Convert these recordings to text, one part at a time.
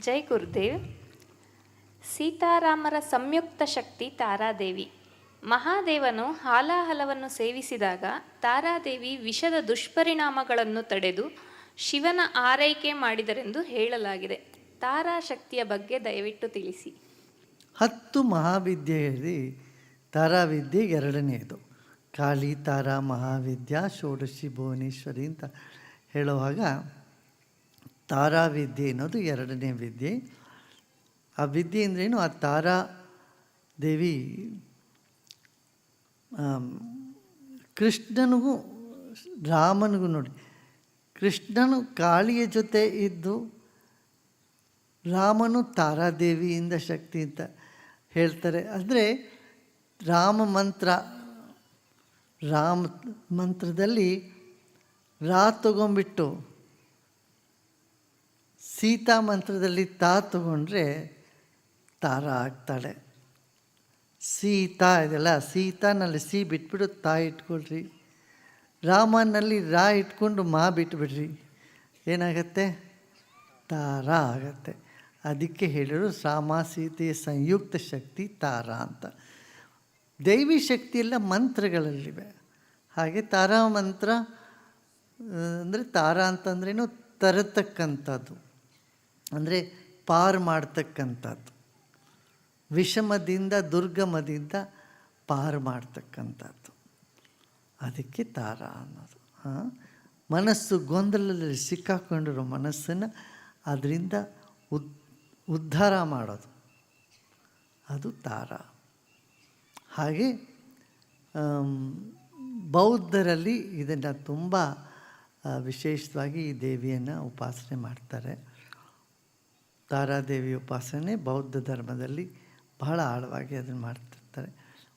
ಜೈ ಗುರುದೇವ್. ಸೀತಾರಾಮರ ಸಂಯುಕ್ತ ಶಕ್ತಿ ತಾರಾದೇವಿ. ಮಹಾದೇವನು ಹಾಲಾಹಲವನ್ನು ಸೇವಿಸಿದಾಗ ತಾರಾದೇವಿ ವಿಷದ ದುಷ್ಪರಿಣಾಮಗಳನ್ನು ತಡೆದು ಶಿವನ ಆರೈಕೆ ಮಾಡಿದರೆಂದು ಹೇಳಲಾಗಿದೆ. ತಾರಾ ಶಕ್ತಿಯ ಬಗ್ಗೆ ದಯವಿಟ್ಟು ತಿಳಿಸಿ. ಹತ್ತು ಮಹಾವಿದ್ಯೆಯಲ್ಲಿ ತಾರಾವಿದ್ಯೆ ಎರಡನೆಯದು. ಕಾಳಿ ತಾರಾ ಮಹಾವಿದ್ಯಾ, ಷೋಡಶಿ ಭುವನೇಶ್ವರಿ ಅಂತ ಹೇಳುವಾಗ ತಾರಾವಿದ್ಯೆ ಅನ್ನೋದು ಎರಡನೇ ವಿದ್ಯೆ. ಆ ವಿದ್ಯೆ ಅಂದ್ರೇನು? ಆ ತಾರಾ ದೇವಿ ಕೃಷ್ಣನಿಗೂ ರಾಮನಿಗೂ ನೋಡಿ, ಕೃಷ್ಣನು ಕಾಳಿಯ ಜೊತೆ ಇದ್ದು ರಾಮನು ತಾರಾದೇವಿಯಿಂದ ಶಕ್ತಿ ಅಂತ ಹೇಳ್ತಾರೆ. ಅಂದರೆ ರಾಮ ಮಂತ್ರ, ರಾಮ ಮಂತ್ರದಲ್ಲಿ ರಾ ತಗೊಂಬಿಟ್ಟು ಸೀತಾ ಮಂತ್ರದಲ್ಲಿ ತಾ ತಗೊಂಡ್ರೆ ತಾರ ಆಗ್ತಾಳೆ. ಸೀತಾ ಇದೆಲ್ಲ ಸೀತಾನಲ್ಲಿ ಸಿ ಬಿಟ್ಬಿಟ್ಟು ತಾ ಇಟ್ಕೊಳ್ರಿ. ರಾಮನಲ್ಲಿ ರಾ ಇಟ್ಕೊಂಡು ಮಾ ಬಿಟ್ಬಿಡ್ರಿ. ಏನಾಗತ್ತೆ? ತಾರ ಆಗತ್ತೆ. ಅದಕ್ಕೆ ಹೇಳಿದ್ರು ರಾಮ ಸೀತೆಯ ಸಂಯುಕ್ತ ಶಕ್ತಿ ತಾರ ಅಂತ. ದೈವಿ ಶಕ್ತಿ ಎಲ್ಲ ಮಂತ್ರಗಳಲ್ಲಿವೆ. ಹಾಗೆ ತಾರಾ ಮಂತ್ರ, ಅಂದರೆ ತಾರಾ ಅಂತಂದ್ರೇನು ತರತಕ್ಕಂಥದ್ದು. ಅಂದರೆ ಪಾರು ಮಾಡ್ತಕ್ಕಂಥದ್ದು. ವಿಷಮದಿಂದ ದುರ್ಗಮದಿಂದ ಪಾರು ಮಾಡ್ತಕ್ಕಂಥದ್ದು. ಅದಕ್ಕೆ ತಾರ ಅನ್ನೋದು. ಮನಸ್ಸು ಗೊಂದಲದಲ್ಲಿ ಸಿಕ್ಕಾಕೊಂಡಿರೋ ಮನಸ್ಸನ್ನು ಅದರಿಂದ ಉದ್, ಉದ್ಧಾರ ಮಾಡೋದು. ಅದು ತಾರ. ಹಾಗೆ ಬೌದ್ಧರಲ್ಲಿ ಇದನ್ನು ತುಂಬ ವಿಶೇಷವಾಗಿ ಈ ದೇವಿಯನ್ನು ಉಪಾಸನೆ ಮಾಡ್ತಾರೆ. ತಾರಾದೇವಿ ಉಪಾಸನೆ ಬೌದ್ಧ ಧರ್ಮದಲ್ಲಿ ಬಹಳ ಆಳವಾಗಿ ಅದನ್ನು ಮಾಡ್ತಿರ್ತಾರೆ.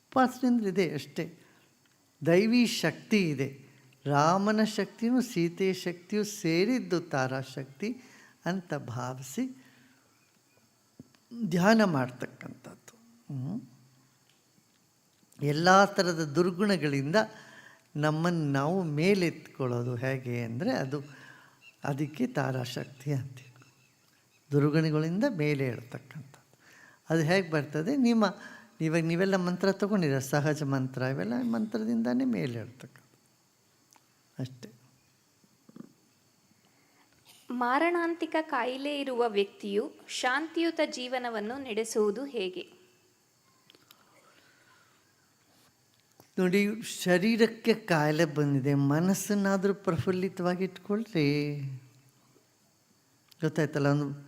ಉಪಾಸನೆ ಅಂದರೆ ಇದೆ ಅಷ್ಟೇ. ದೈವಿ ಶಕ್ತಿ ಇದೆ. ರಾಮನ ಶಕ್ತಿಯೂ ಸೀತೆಯ ಶಕ್ತಿಯೂ ಸೇರಿದ್ದು ತಾರಾಶಕ್ತಿ ಅಂತ ಭಾವಿಸಿ ಧ್ಯಾನ ಮಾಡ್ತಕ್ಕಂಥದ್ದು. ಎಲ್ಲ ಥರದ ದುರ್ಗುಣಗಳಿಂದ ನಮ್ಮನ್ನು ನಾವು ಮೇಲೆತ್ಕೊಳ್ಳೋದು ಹೇಗೆ ಅಂದರೆ ಅದು, ಅದಕ್ಕೆ ತಾರಾಶಕ್ತಿ ಅಂತೀವಿ. ದುರ್ಗುಣಗಳಿಂದ ಮೇಲೆ ಹೇಳ್ತಕ್ಕಂಥದ್ದು ಅದು ಹೇಗೆ ಬರ್ತದೆ? ನಿಮ್ಮ ಇವಾಗ ನೀವೆಲ್ಲ ಮಂತ್ರ ತೊಗೊಂಡಿರ ಸಹಜ ಮಂತ್ರ ಇವೆಲ್ಲ ಮಂತ್ರದಿಂದನೇ ಮೇಲೆ ಹೇಳ್ತಕ್ಕಂಥ ಅಷ್ಟೇ. ಮಾರಣಾಂತಿಕ ಕಾಯಿಲೆ ಇರುವ ವ್ಯಕ್ತಿಯು ಶಾಂತಿಯುತ ಜೀವನವನ್ನು ನಡೆಸುವುದು ಹೇಗೆ? ನೋಡಿ ಶರೀರಕ್ಕೆ ಕಾಯಿಲೆ ಬಂದಿದೆ. ಮನಸ್ಸನ್ನಾದರೂ ಪ್ರಫುಲ್ಲಿತವಾಗಿ ಇಟ್ಕೊಳ್ರಿ. ಗೊತ್ತಾಯ್ತಲ್ಲ ಒಂದು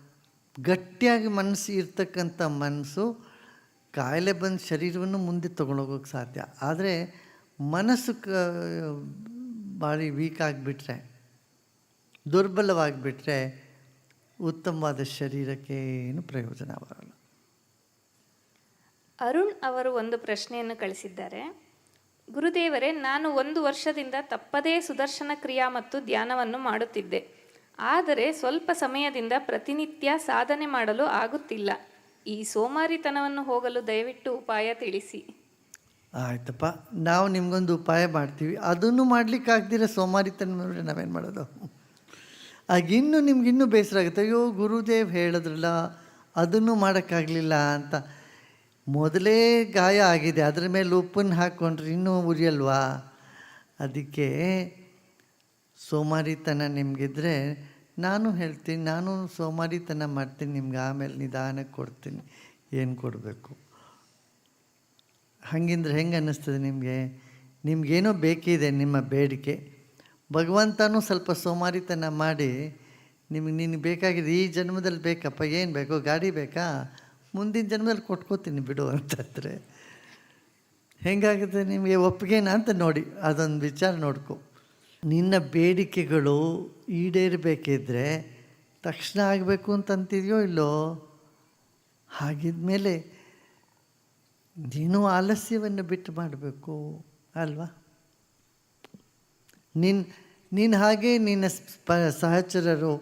ಗಟ್ಟಿಯಾಗಿ ಮನಸ್ಸು ಇರ್ತಕ್ಕಂಥ ಮನಸ್ಸು ಕಾಯಿಲೆ ಬಂದ ಶರೀರವನ್ನು ಮುಂದೆ ತೊಗೊಂಡೋಗೋಕ್ಕೆ ಸಾಧ್ಯ. ಆದರೆ ಮನಸ್ಸು ಕ, ಭಾರಿ ವೀಕ್ ಆಗಿಬಿಟ್ರೆ, ದುರ್ಬಲವಾಗಿಬಿಟ್ರೆ ಉತ್ತಮವಾದ ಶರೀರಕ್ಕೆ ಏನು ಪ್ರಯೋಜನ ಬರಲ್ಲ. ಅರುಣ್ ಅವರು ಒಂದು ಪ್ರಶ್ನೆಯನ್ನು ಕಳಿಸಿದ್ದಾರೆ. ಗುರುದೇವರೇ, ನಾನು ಒಂದು ವರ್ಷದಿಂದ ತಪ್ಪದೇ ಸುದರ್ಶನ ಕ್ರಿಯಾ ಮತ್ತು ಧ್ಯಾನವನ್ನು ಮಾಡುತ್ತಿದ್ದೆ. ಆದರೆ ಸ್ವಲ್ಪ ಸಮಯದಿಂದ ಪ್ರತಿನಿತ್ಯ ಸಾಧನೆ ಮಾಡಲು ಆಗುತ್ತಿಲ್ಲ. ಈ ಸೋಮಾರಿತನವನ್ನು ಹೋಗಲು ದಯವಿಟ್ಟು ಉಪಾಯ ತಿಳಿಸಿ. ಆಯ್ತಪ್ಪ, ನಾವು ನಿಮಗೊಂದು ಉಪಾಯ ಮಾಡ್ತೀವಿ. ಅದನ್ನು ಮಾಡ್ಲಿಕ್ಕೆ ಆಗ್ದಿರ ಸೋಮಾರಿತನ ನೋಡಿ ನಾವೇನು ಮಾಡೋದು? ಆಗಿನ್ನು ನಿಮ್ಗಿನ್ನೂ ಬೇಸರ ಆಗುತ್ತೆ. ಅಯ್ಯೋ, ಗುರುದೇವ್ ಹೇಳಿದ್ರಲ್ಲ, ಅದನ್ನು ಮಾಡೋಕ್ಕಾಗಲಿಲ್ಲ ಅಂತ. ಮೊದಲೇ ಗಾಯ ಆಗಿದೆ, ಅದ್ರ ಮೇಲೆ ಉಪ್ಪನ್ನು ಹಾಕ್ಕೊಂಡ್ರೆ ಇನ್ನೂ ಉರಿಯಲ್ವಾ? ಅದಕ್ಕೆ ಸೋಮಾರಿತನ ನಿಮಗಿದ್ರೆ ನಾನು ಹೇಳ್ತೀನಿ, ನಾನು ಸೋಮಾರಿತನ ಮಾಡ್ತೀನಿ, ನಿಮ್ಗೆ ಆಮೇಲೆ ನಿಧಾನಕ್ಕೆ ಕೊಡ್ತೀನಿ, ಏನು ಕೊಡಬೇಕು? ಹಂಗಿಂದ್ರೆ ಹೆಂಗೆ ಅನ್ನಿಸ್ತದೆ ನಿಮಗೆ? ನಿಮಗೇನೋ ಬೇಕಿದೆ ನಿಮ್ಮ ಬೇಡಿಕೆ. ಭಗವಂತನೂ ಸ್ವಲ್ಪ ಸೋಮಾರಿತನ ಮಾಡಿ, ನಿಮಗೆ ನಿನಗೆ ಬೇಕಾಗಿದೆ ಈ ಜನ್ಮದಲ್ಲಿ ಬೇಕಪ್ಪ, ಏನು ಬೇಕು, ಗಾಡಿ ಬೇಕಾ? ಮುಂದಿನ ಜನ್ಮದಲ್ಲಿ ಕೊಟ್ಕೋತೀನಿ ಬಿಡು ಅಂತಂದರೆ. ಹೆಂಗಾಗುತ್ತೆ ನಿಮಗೆ ಒಪ್ಪಿಗೆನಾ ಅಂತ ನೋಡಿ, ಅದೊಂದು ವಿಚಾರ ನೋಡ್ಕೊ. ನಿನ್ನ ಬೇಡಿಕೆಗಳು ಈಡೇರಬೇಕಿದ್ರೆ ತಕ್ಷಣ ಆಗಬೇಕು ಅಂತಂತಿದೆಯೋ ಇಲ್ಲೋ? ಹಾಗಿದ್ಮೇಲೆ ನೀನು ಆಲಸ್ಯವನ್ನು ಬಿಟ್ಟು ಮಾಡಬೇಕು, ಅಲ್ವಾ? ನಿನ್ನ ನೀನು ಹಾಗೆ ನಿನ್ನ ಸಹಚರರು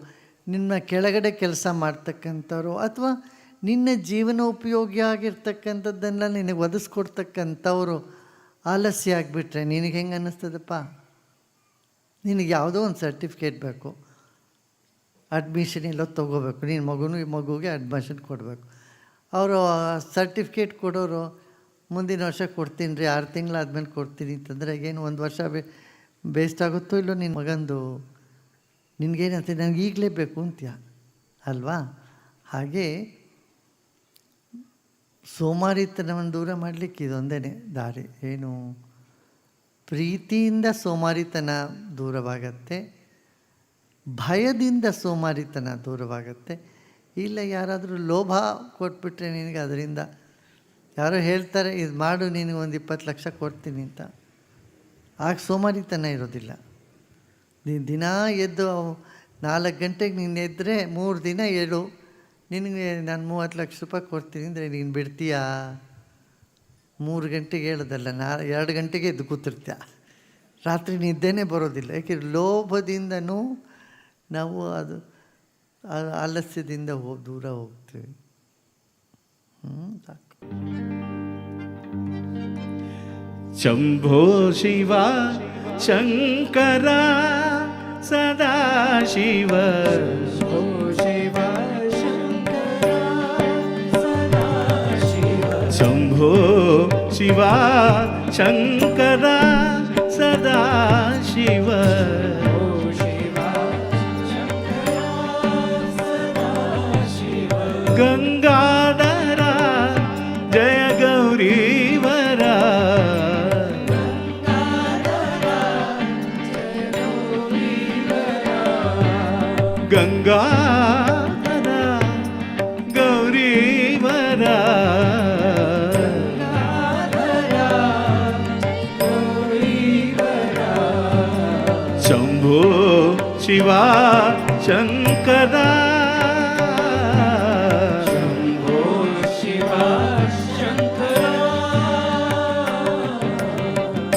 ನಿನ್ನ ಕೆಳಗಡೆ ಕೆಲಸ ಮಾಡ್ತಕ್ಕಂಥವ್ರು ಅಥವಾ ನಿನ್ನ ಜೀವನ ಉಪಯೋಗಿಯಾಗಿರ್ತಕ್ಕಂಥದ್ದನ್ನು ನಿನಗೆ ಒದಗಿಸ್ಕೊಡ್ತಕ್ಕಂಥವ್ರು ಆಲಸ್ಯ ಆಗಿಬಿಟ್ರೆ ನಿನಗೆ ಹೆಂಗೆ ಅನ್ನಿಸ್ತದಪ್ಪ? ನಿನಗೆ ಯಾವುದೋ ಒಂದು ಸರ್ಟಿಫಿಕೇಟ್ ಬೇಕು. ಅಡ್ಮಿಷನ್ ಎಲ್ಲ ತೊಗೋಬೇಕು. ನಿನ್ನ ಮಗುನು ಈ ಮಗುಗೆ ಅಡ್ಮಿಷನ್ ಕೊಡಬೇಕು. ಅವರು ಸರ್ಟಿಫಿಕೇಟ್ ಕೊಡೋರು ಮುಂದಿನ ವರ್ಷ ಕೊಡ್ತೀನಿ ರೀ, ಆರು ತಿಂಗಳಾದ್ಮೇಲೆ ಕೊಡ್ತೀನಿ ಅಂತಂದರೆ ಏನು ಒಂದು ವರ್ಷ ಬೇ ಬೇಸ್ಟ್ ಆಗುತ್ತೋ ಇಲ್ಲೋ ನಿನ್ನ ಮಗಂದು? ನಿನಗೇನಂತೆ ನನಗೆ ಈಗಲೇ ಬೇಕು ಅಂತೀಯ. ಅಲ್ವಾ? ಹಾಗೆ ಸೋಮಾರಿತನವನ್ನು ದೂರ ಮಾಡಲಿಕ್ಕೆ ಇದೊಂದೇ ದಾರಿ. ಏನು ಪ್ರೀತಿಯಿಂದ ಸೋಮಾರಿತನ ದೂರವಾಗತ್ತೆ, ಭಯದಿಂದ ಸೋಮಾರಿತನ ದೂರವಾಗತ್ತೆ. ಇಲ್ಲ, ಯಾರಾದರೂ ಲೋಭ ಕೊಟ್ಬಿಟ್ರೆ ನಿನಗೆ ಅದರಿಂದ ಯಾರೋ ಹೇಳ್ತಾರೆ, ಇದು ಮಾಡು ನಿನಗೆ ಒಂದು ಇಪ್ಪತ್ತು ಲಕ್ಷ ಕೊಡ್ತೀನಿ ಅಂತ. ಆಗ ಸೋಮಾರಿತನ ಇರೋದಿಲ್ಲ. ನೀನು ದಿನ ಎದ್ದು ನಾಲ್ಕು ಗಂಟೆಗೆ ನೀನು ಎದ್ದರೆ ಮೂರು ದಿನ ಏಳು ನಿನಗೆ ನಾನು ಮೂವತ್ತು ಲಕ್ಷ ರೂಪಾಯಿ ಕೊಡ್ತೀನಿ ಅಂದರೆ ನೀನು ಬಿಡ್ತೀಯಾ? ಮೂರು ಗಂಟೆಗೆ ಹೇಳೋದಲ್ಲ ನಾ ಎರಡು ಗಂಟೆಗೆ ಎದ್ದು ಕೂತಿರ್ತೀಯ ರಾತ್ರಿ ನಿದ್ದೆನೇ ಬರೋದಿಲ್ಲ ಯಾಕೆಂದ್ರೆ ಲೋಭದಿಂದನೂ ನಾವು ಅದು ಆ- ಆಲಸ್ಯದಿಂದ ಹೋ ದೂರ ಹೋಗ್ತೀವಿ ಹ್ಞೂ ಸಾಕು शम्भो शिव शङ्कर सदाशिव शम्भो ಶಿವ ಶಂಕರ ಸದಾ ಶಿವ சிவா சங்கரா.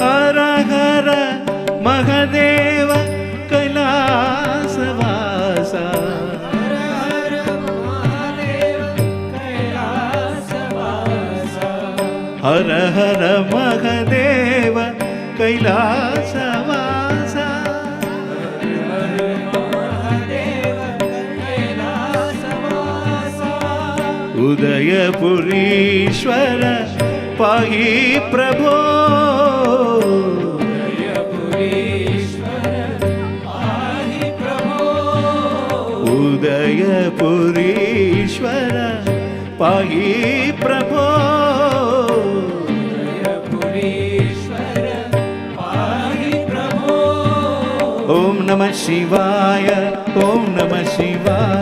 ஹரஹர மகதேவ கைலாசவாசா. ஹர ஹர மகதேவ கைலாசா उदयपुरीश्वर पाहि प्रभो उदयपुरीश्वर पाहि प्रभो ॐ नमः शिवाय ॐ नमः शिवाय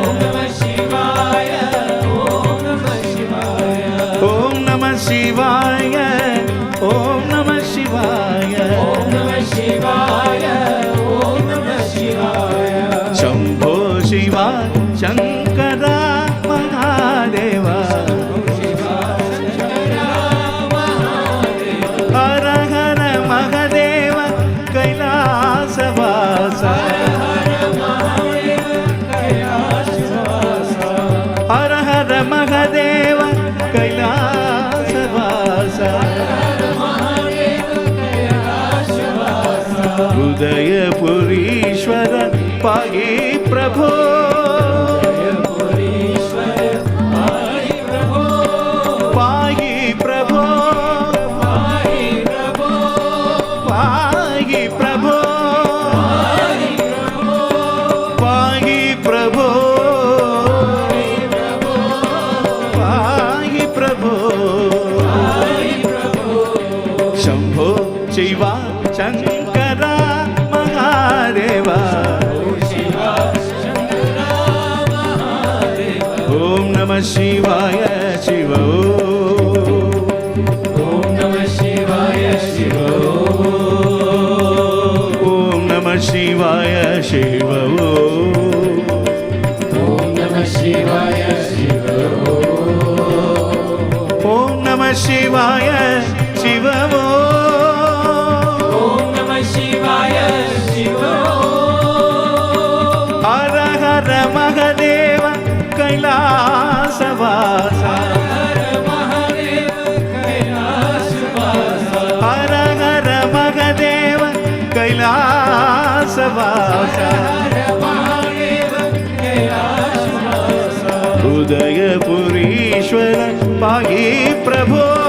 ಕೈಲಾಸವಾಸ ಹರ ಹರ ಮಹದೇವ ಕೈಲಾಸವಾಸ ಹೃದಯ ಪುರೀಶ್ವರ ಪಾಯಿ ಪ್ರಭೋ शिवाय शिव ॐ नमः शिवाय शिव ॐ नमः शिवाय शिव ॐ नमः शिवाय शिव हर हर महदेव कैलासवासा భాష ఉదయపురీశ్వర పాగి ప్రభో